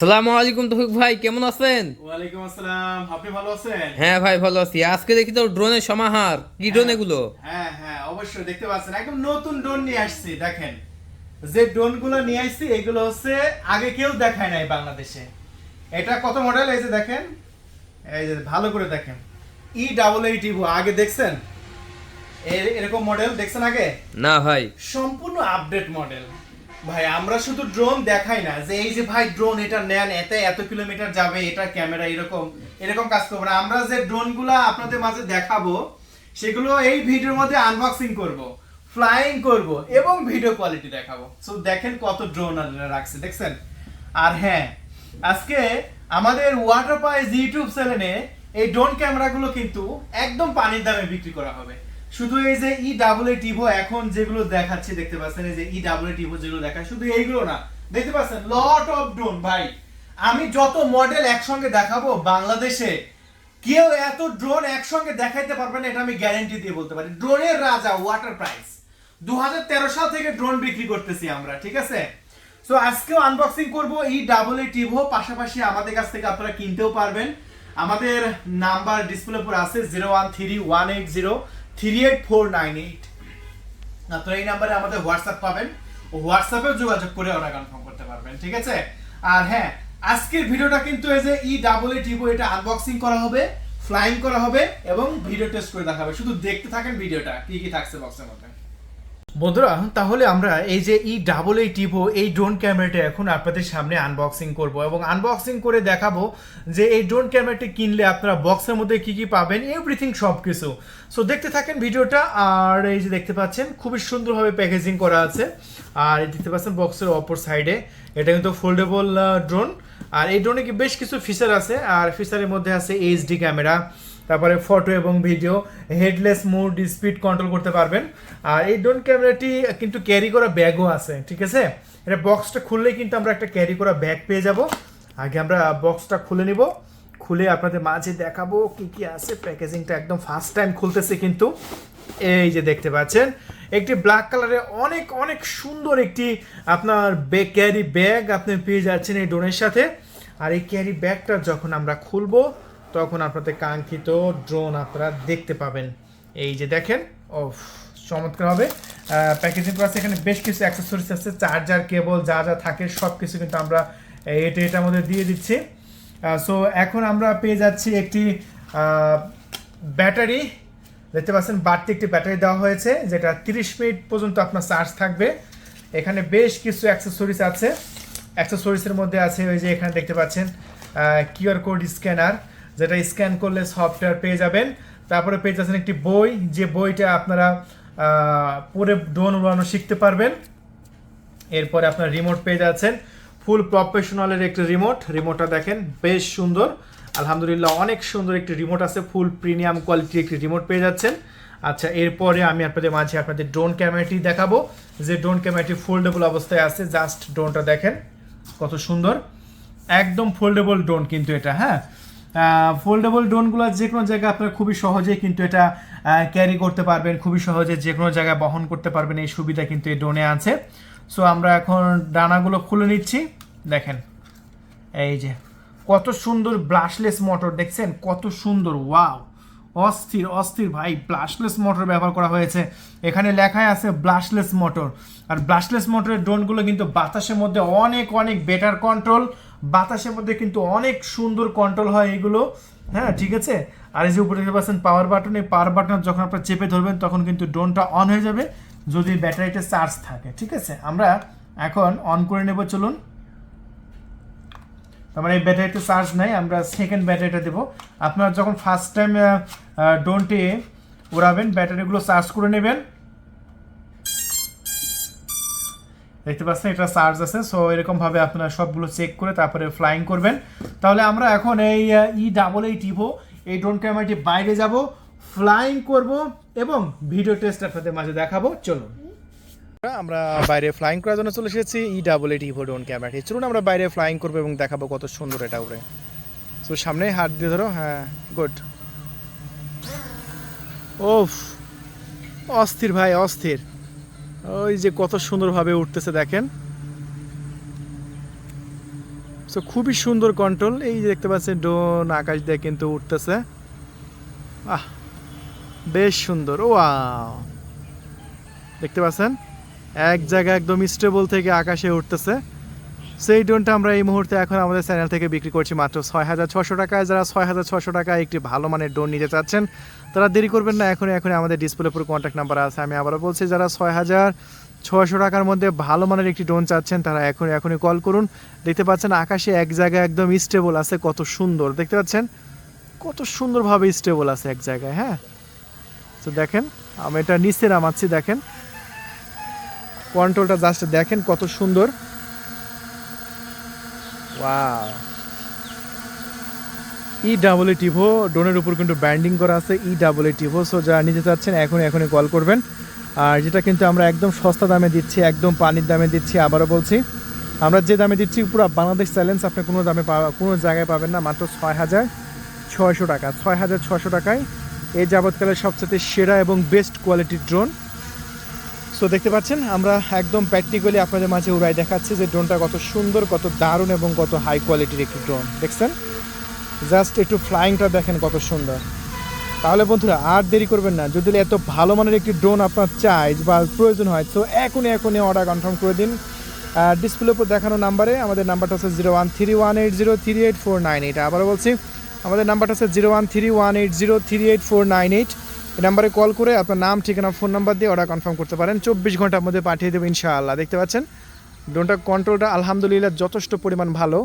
সালামু আলাইকুম তৌফিক ভাই কেমন আছেন? ওয়ালাইকুম আসসালাম আপনি ভালো আছেন? হ্যাঁ ভাই ভালো আছি। আজকে দেখি তো ড্রোনের সমাহার। কি ড্রোন এগুলো? হ্যাঁ হ্যাঁ অবশ্যই দেখতে পাচ্ছেন। একদম নতুন ড্রোন নিয়ে আসছি দেখেন। যে ড্রোনগুলো নিয়ে আসছি এগুলো হচ্ছে আগে কেউ দেখায় নাই বাংলাদেশে। এটা কত মডেল এই যে দেখেন। এই যে ভালো করে দেখেন। ই ডাবল এইট ইভো আগে দেখছেন? এর- এরকম মডেল দেখছেন আগে? না ভাই। সম্পূর্ণ আপডেট মডেল ভাই, আমরা শুধু ড্রোন দেখাই না, যে এই যে ভাই ড্রোন এটা নেন, এতে এত কিলোমিটার যাবে, এটা ক্যামেরা এরকম এরকম কাজ করব না। আমরা যে ড্রোনগুলো আপনাদের মাঝে দেখাবো, সেগুলো এই ভিডিওর মধ্যে আনবক্সিং করব ফ্লাইং করব, এবং ভিডিও কোয়ালিটি দেখাবো। সো দেখেন কত ড্রোন রাখছে, দেখছেন? আর হ্যাঁ আজকে আমাদের ওয়াটার পাইজ ইউটিউব চ্যানেলে এই ড্রোন ক্যামেরাগুলো কিন্তু একদম পানির দামে বিক্রি করা হবে। শুধু এই যে ই ডাবল টিভো এখন যেগুলো দেখাচ্ছি, দেখতে পাচ্ছেন, এই যে ই ডাবল টিভো যেগুলো দেখায়, শুধু এইগুলো না, দেখতে পাচ্ছেন লট অফ ড্রোন ভাই। আমি যত মডেল একসঙ্গে দেখাবো বাংলাদেশে, কেউ এত ড্রোন একসঙ্গে দেখাইতে পারবে না, এটা আমি গ্যারান্টি দিয়ে বলতে পারি। ড্রোনের রাজা ওয়াটার প্রাইস দুহাজার তেরো সাল থেকে ড্রোন বিক্রি করতেছি আমরা, ঠিক আছে? সো আজকেও আনবক্সিং করব এই ডাবল টিভো পাশাপাশি আমাদের কাছ থেকে আপনারা কিনতেও পারবেন। আমাদের নাম্বার ডিসপ্লে উপর আছে zero one three one eight zero three eight four nine eight আপনারা এই নাম্বারে আমাদের হোয়াটসঅ্যাপ পাবেন। হোয়াটসঅ্যাপেও যোগাযোগ করে ওরা কনফার্ম করতে পারবেন, ঠিক আছে? আর হ্যাঁ আজকের ভিডিওটা কিন্তু এই যে ই ডাবল এ টিভো এটা আনবক্সিং করা হবে ফ্লাইং করা হবে এবং ভিডিও টেস্ট করে দেখা হবে শুধু দেখতে থাকেন ভিডিওটা কি কি থাকছে বক্সের মধ্যে। বন্ধুরা, তাহলে আমরা এই যে ই ডাবল এই টিভো এই ড্রোন ক্যামেরাটা এখন আপনাদের সামনে আনবক্সিং করব এবং আনবক্সিং করে দেখাবো যে এই ড্রোন ক্যামেরাটি কিনলে আপনারা বক্সের মধ্যে কি কি পাবেন এভরিথিং সব কিছু সো দেখতে থাকেন ভিডিওটা, আর এই যে দেখতে পাচ্ছেন, খুবই সুন্দরভাবে প্যাকেজিং করা আছে। আর দেখতে পাচ্ছেন বক্সের অপর সাইডে এটা কিন্তু ফোল্ডেবল ড্রোন আর এই ড্রোনে কি বেশ কিছু ফিচার আছে, আর ফিচারের মধ্যে আছে এইচডি ক্যামেরা তারপরে ফটো এবং video headless mode speed control করতে পারবেন। আর এই ড্রোন ক্যামেরাটি কিন্তু ক্যারি করা ব্যাগও আছে, ঠিক আছে? এটা বক্সটা খুললেই কিন্তু আমরা একটা ক্যারি করা ব্যাগ পেয়ে যাব। আগে আমরা বক্সটা খুলে নিব। খুলে আপনাদের মাঝে দেখাবো কি কি আছে। প্যাকেজিংটা একদম ফার্স্ট টাইম খুলতেছে কিন্তু। এই যে দেখতে পাচ্ছেন, একটি ব্ল্যাক কালারের অনেক অনেক সুন্দর একটি আপনার ক্যারি ব্যাগ আপনি পেয়ে যাচ্ছেন এই ড্রোনের সাথে। আর এই ক্যারি ব্যাগটা যখন আমরা খুলবো তখন আপনাদের কাঙ্ক্ষিত ড্রোন আপনারা দেখতে পাবেন। এই যে দেখেন ও চমৎকার হবে। প্যাকেজিং করা এখানে বেশ কিছু অ্যাক্সেসরিজ আছে চার্জার কেবল যা যা থাকে সব কিছু কিন্তু আমরা এটা এটার মধ্যে দিয়ে দিচ্ছি। সো এখন আমরা পেয়ে যাচ্ছি একটি ব্যাটারি দেখতে পাচ্ছেন, বাড়তি একটি ব্যাটারি দেওয়া হয়েছে, যেটা তিরিশ মিনিট পর্যন্ত আপনার চার্জ থাকবে। এখানে বেশ কিছু অ্যাক্সেসরিজ আছে। অ্যাক্সেসরিজের মধ্যে আছে ওই যে এখানে দেখতে পাচ্ছেন কিউআর কোড স্ক্যানার যেটা স্ক্যান করলে সফটওয়্যার পেয়ে যাবেন। তারপরে পেয়ে যাচ্ছেন একটি বই, যে বইটা আপনারা পড়ে ড্রোন উড়ানো শিখতে পারবেন। এরপরে আপনার রিমোট পেয়ে যাচ্ছেন। ফুল প্রফেশনালের একটি রিমোট রিমোটটা দেখেন, বেশ সুন্দর। আলহামদুলিল্লাহ, অনেক সুন্দর একটি রিমোট আছে। ফুল প্রিমিয়াম কোয়ালিটির একটি রিমোট পেয়ে যাচ্ছেন। আচ্ছা এরপরে আমি আপনাদের মাঝে আপনাদের ড্রোন ক্যামেরাটি দেখাবো। যে ড্রোন ক্যামেরাটি ফোল্ডেবল অবস্থায় আছে জাস্ট ড্রোনটা দেখেন, কত সুন্দর। একদম ফোল্ডেবল ড্রোন কিন্তু এটা হ্যাঁ? ফোল্ডেবল ড্রোনগুলো যে কোনো জায়গায় আপনারা খুবই সহজেই কিন্তু এটা ক্যারি করতে পারবেন, খুবই সহজে যে কোনো জায়গায় বহন করতে পারবেন, এই সুবিধা কিন্তু এই ড্রোনে আছে। সো আমরা এখন ডানাগুলো খুলে নিচ্ছি। দেখেন, এই যে, কত সুন্দর ব্লাশলেস মোটর দেখছেন? কত সুন্দর ওয়াও অস্থির অস্থির ভাই ব্লাশলেস মোটর ব্যবহার করা হয়েছে। এখানে লেখায় আছে ব্লাশলেস মোটর আর ব্লাশলেস মোটরের ড্রোনগুলো কিন্তু বাতাসের মধ্যে অনেক অনেক বেটার কন্ট্রোল বাতাসের মধ্যে কিন্তু অনেক সুন্দর কন্ট্রোল হয় এগুলো। হ্যাঁ ঠিক আছে? আর এই যে উপরে দেখতে পাচ্ছেন পাওয়ার বাটন এই পাওয়ার বাটন যখন আপনারা চেপে ধরবেন, তখন কিন্তু ড্রোনটা অন হয়ে যাবে যদি ব্যাটারিটা চার্জ থাকে, ঠিক আছে? আমরা এখন অন করে নেব, চলুন। তার মানে এই ব্যাটারিতে চার্জ নাই, আমরা সেকেন্ড ব্যাটারিটা দেবো। আপনারা যখন ফার্স্ট টাইম ডোনটি উড়াবেন ব্যাটারিগুলো চার্জ করে নেবেন। দেখতে পাচ্ছেন, এটা চার্জ আছে। সো এরকমভাবে আপনারা সবগুলো চেক করে তারপরে ফ্লাইং করবেন। তাহলে আমরা এখন এই ই ডাবল এই টিভো এই ড্রোন ক্যামেরাটি বাইরে যাব ফ্লাইং করব এবং ভিডিও টেস্ট আপনাদের মাঝে দেখাবো। চলুন। আমরা বাইরে ফ্লাইং করার জন্য চলে এসেছি ই ডাবল এই এটি ড্রোন ক্যামেরাটি চলুন আমরা বাইরে ফ্লাইং করব এবং দেখাবো কত সুন্দর এটা উড়ে তো সামনে হাত দিয়ে ধরো হ্যাঁ গুড ওফ অস্থির ভাই, অস্থির। ওই যে কত সুন্দরভাবে উঠতেছে দেখেন। সো খুবই সুন্দর কন্ট্রোল এই যে দেখতে পাচ্ছেন ড্রোন আকাশ দিয়ে কিন্তু উঠতেছে। আহ, বেশ সুন্দর ও দেখতে পাচ্ছেন? এক জায়গায় একদম স্টেবল থেকে আকাশে উঠতেছে। সেই ড্রোনটা আমরা এই মুহূর্তে এখন আমাদের চ্যানেল থেকে বিক্রি করছি মাত্র ছয় হাজার ছশো টাকায়। যারা ছয় হাজার ছশো টাকায় একটি ভালো মানের ড্রোন নিতে চাচ্ছেন, তারা দেরি করবেন না, এখনই এখনই আমাদের ডিসপ্লে উপর কন্ট্যাক্ট নাম্বার আছে। আমি আবারও বলছি, যারা ছয় হাজার ছয়শো টাকার মধ্যে ভালো মানের একটি ড্রোন চাচ্ছেন, তারা এখন এখনই কল করুন। দেখতে পাচ্ছেন, আকাশে এক জায়গায় একদম স্টেবল আছে, কত সুন্দর। দেখতে পাচ্ছেন, কত সুন্দরভাবে স্টেবল আছে এক জায়গায় হ্যাঁ? তো দেখেন, আমি এটা নিচে নামাচ্ছি, দেখেন। কন্ট্রোলটা জাস্ট দেখেন কত সুন্দর। ওয়াও ই ডাবল এ টিভো ড্রোনের উপর কিন্তু ব্যান্ডিং করা আছে ই ডাবল এ টিভো সো যারা নিতে চাচ্ছেন এখন এখনই কল করবেন। আর যেটা কিন্তু আমরা একদম সস্তা দামে দিচ্ছি, একদম পানির দামে দিচ্ছি, আবারও বলছি। আমরা যে দামে দিচ্ছি, পুরো বাংলাদেশ চ্যালেঞ্জ আপনি কোনো দামে পাওয়া কোনো জায়গায় পাবেন না, মাত্র ছয় হাজার ছয়শো টাকা, ছয় হাজার ছশো টাকায়। এই যাবৎকালের সবচেয়ে সেরা এবং বেস্ট কোয়ালিটির ড্রোন সো দেখতে পাচ্ছেন, আমরা একদম প্র্যাকটিক্যালি আপনাদের মাঝে উড়াই দেখাচ্ছি যে ড্রোনটা কত সুন্দর, কত দারুণ এবং কত হাই কোয়ালিটির একটি ড্রোন দেখছেন? জাস্ট একটু ফ্লাইংটা দেখেন কত সুন্দর। তাহলে বন্ধুরা, আর দেরি করবেন না। যদি এত ভালো মানের একটি ড্রোন আপনার চাই বা প্রয়োজন হয় তো এখনই এখনই অর্ডার কনফার্ম করে দিন। ডিসপ্লে উপর দেখানো নাম্বারে আমাদের নাম্বারটা হচ্ছে zero one three one eight zero three eight four nine eight আবারও বলছি, আমাদের নাম্বারটা হচ্ছে zero one three one eight zero three eight four nine eight এই নাম্বারে কল করে আপনার নাম, ঠিকানা, ফোন নাম্বার দিয়ে অর্ডার কনফার্ম করতে পারেন। চব্বিশ ঘণ্টার মধ্যে পাঠিয়ে দেবো ইনশাআল্লাহ। দেখতে পাচ্ছেন? ড্রোনটা কন্ট্রোলটা আলহামদুলিল্লাহ যথেষ্ট পরিমাণ ভালো।